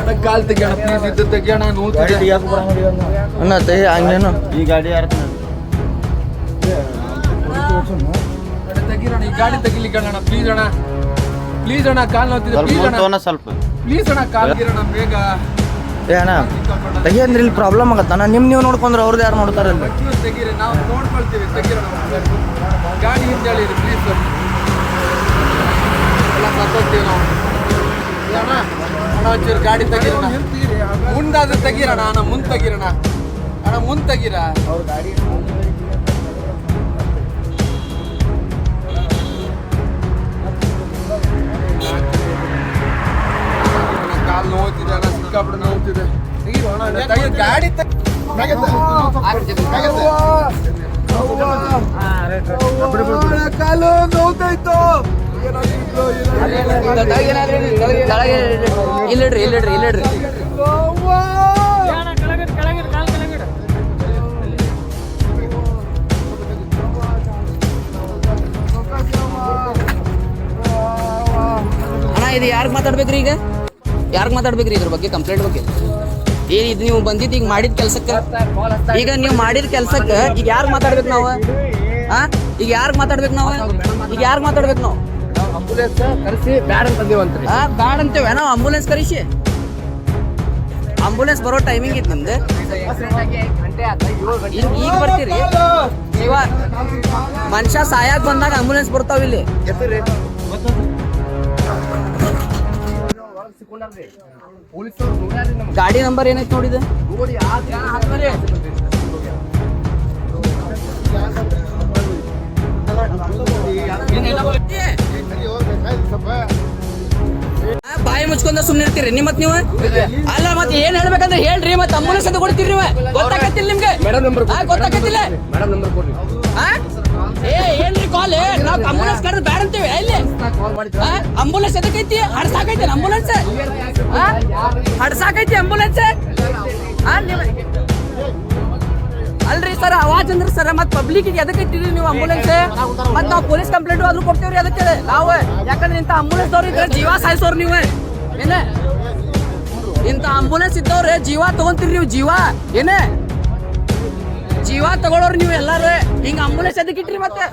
ಅಣ್ಣ ಕಾಲ್ ತೆಗಿಯೋಣ ಪ್ಲೀಸ್ ಇದು ತೆಗಿಯೋಣ ಗಾಡಿ ನೋಡ್ತಿದೆ ತೆಗಿಯಾಕ ಬರಂಗಿಲ್ಲ ಇವಾಗ ನಾವು. ಅಣ್ಣ ತೇ ಹಂಗೇನು? ಈ ಗಾಡಿ ಯಾರ ಅಣ್ಣ, ತೆಗೀರಣ್ಣ ಈ ಗಾಡಿ ತೆಗಿಲಿಕ್ಕೆ ಅಣ್ಣ ಪ್ಲೀಸ್ ಅಣ್ಣ. ಪ್ಲೀಸ್ ಅಣ್ಣ ಕಾಲ್ ನೋಡ್ತಿದೆ ಪ್ಲೀಸ್ ಅಣ್ಣ. ಸ್ವಲ್ಪ. ಪ್ಲೀಸ್ ಅಣ್ಣ ಕಾಲ್ ಗಿರಣ್ಣ ಬೇಗ. ಏ ಅಣ್ಣ ತೆಗಿ ಅಂದ್ರೆ ಇಲ್ಲಿ ಪ್ರಾಬ್ಲಮ್ ಆಗತ್ತಣ್ಣ ನಿಮ್ ನೀವು ನೋಡ್ಕೊಂಡ್ರೆ ಅವ್ರದ್ದು ಯಾರು ನೋಡ್ತಾರೆ ತೆಗೀರಿ ನಾವು ನೋಡ್ಕೊಳ್ತೀವಿ ತೆಗೀರೋಣ ಗಾಡಿ ಹಿಂದೇಳಿ ಪ್ಲೀಸ್ ಎಲ್ಲ ನಾವು. ಅಣ್ಣ. ಅಣ್ಣ ಒಂಚೂರು ಗಾಡಿ ತೆಗೀರೋಣ ಮುಂದಾದ್ರೆ ತೆಗೀರೋಣ ಅಣ್ಣ ಮುಂದೆ ತೆಗೀರೋಣ ಅಣ್ಣ ಮುಂದೆ ತೆಗೀರ ಕಾಲು ನೋವುತ್ತಿದೆ ಅಣ್ಣ ಸಿಕ್ಕಾಪಟ್ಟೆ ನೋವುತ್ತಿದೆ ಗಾಡಿ ಕಾಲು ನೋವ್ತಾಯ್ತು ಇಲ್ಲಿಡ್ರಿ ಇಲ್ಲಿಡ್ರಿ ಇಲ್ಲಿಡ್ರಿ. ಅಣ್ಣ, ಇದು ಯಾರಿಗೆ ಮಾತಾಡ್ಬೇಕ್ರಿ ಈಗ? ಯಾರಿಗೆ ಮಾತಾಡ್ಬೇಕ್ರಿ ಇದ್ರ ಬಗ್ಗೆ ಕಂಪ್ಲೇಂಟ್ ಬಗ್ಗೆ? ಏ, ಇದು ನೀವು ಬಂದಿದ್ದು ಈಗ ಮಾಡಿದ ಕೆಲ್ಸಕ್ಕೆ? ಈಗ ನೀವು ಮಾಡಿದ ಕೆಲ್ಸಕ್ಕೆ ಈಗ ಯಾರು ಮಾತಾಡ್ಬೇಕು ನಾವು? ಈಗ ಯಾರಿಗೆ ಮಾತಾಡ್ಬೇಕು ನಾವು? ಈಗ ಯಾರು ಮಾತಾಡ್ಬೇಕು ನಾವು? ಆಂಬುಲೆನ್ಸ್ ಕರೆಸಿ ಬ್ಯಾಡ ಬಂದೇವಂತ್ರಿ ಆ ಬ್ಯಾಡ ಅಂತೇವೆ. ನಾವು ಆಂಬುಲೆನ್ಸ್ ಕರೆಸಿ ಆಂಬುಲೆನ್ಸ್ ಬರೋ ಟೈಮಿಂಗ್ ಇತ್ತು ನಿಮ್ದು. ಈಗ ಬರ್ತೀರಿ? ಜೀವ ಮನುಷ್ಯ ಸಾಯಾಕ್ ಬಂದಾಗ ಆಂಬುಲೆನ್ಸ್ ಬರ್ತಾವ ಇಲ್ಲಿ. ಗಾಡಿ ನಂಬರ್ ಏನೈತೆ ನೋಡಿದ ಆ, ಬಾಯಿ ಮುಚ್ಕೊಂಡ ಸುಮ್ಮನೆ ಇರ್ತೀರಿ. ನಿಮ್ಮ ನೀವು? ಅಲ್ಲ ಮತ್ತೆ ಏನ್ ಹೇಳ್ಬೇಕಂದ್ರೆ ಹೇಳ್ರಿ ಮತ್ತೆ ಅಂಬುಲೆನ್ಸ್ ಅಂತ ಕೊಡ್ತೀರಿ ನೀವು. ಗೊತ್ತಾಗತ್ತಿಲ್ಲ ನಿಮ್ಗೆ? ಗೊತ್ತಾಗತ್ತಿಲ್ಲ? ಏ ಏನ್ರಿ ಕಾಲ್ ನಾವ್ ಅಂಬುಲೆನ್ಸ್ ಕರೆದು ಬ್ಯಾಡ ಅಂತೀವಿ. ಎಲ್ಲಿ? ಅಂಬುಲೆನ್ಸ್ ಎದಕ್ಕೈತಿ ಹಡ್ಸಾಕೈತಿ ಅಂಬುಲೆನ್ಸ್ ಹಡ್ಸಾಕೈತಿ ಅಂಬುಲೆನ್ಸ್ ಅಲ್ರಿ ಸರ್ ಅವಾಜ್ ಅಂದ್ರೆ ಸರ್ ಮತ್ ಪಬ್ಲಿಕ್ ಎದಕ್ಕೈತಿರಿ ನೀವು ಅಂಬುಲೆನ್ಸ್ ಮತ್ ನಾವು ಪೊಲೀಸ್ ಕಂಪ್ಲೇಂಟ್ ಆದ್ರೂ ಕೊಡ್ತೇವ್ರಿ ಅದಕ್ಕೆ. ನಾವು. ಯಾಕಂದ್ರೆ ಇಂಥ ಅಂಬುಲೆನ್ಸ್ ಅವ್ರ ಇದ್ರೆ ಜೀವ ಸಾಯಿಸೋರು ನೀವು. ಏನ? ಇಂಥ ಆಂಬುಲೆನ್ಸ್ ಇದ್ದವ್ರೆ ಜೀವ ತಗೊಂತೀರಿ ನೀವು, ಜೀವ? ಏನೇ? ಜೀವ ತಗೊಳೋರು ನೀವು ಎಲ್ಲಾರು, ಹಿಂಗ ಆಂಬುಲೆನ್ಸ್ ಅದಕ್ಕಿಟ್ರಿ ಮತ್ತೆ?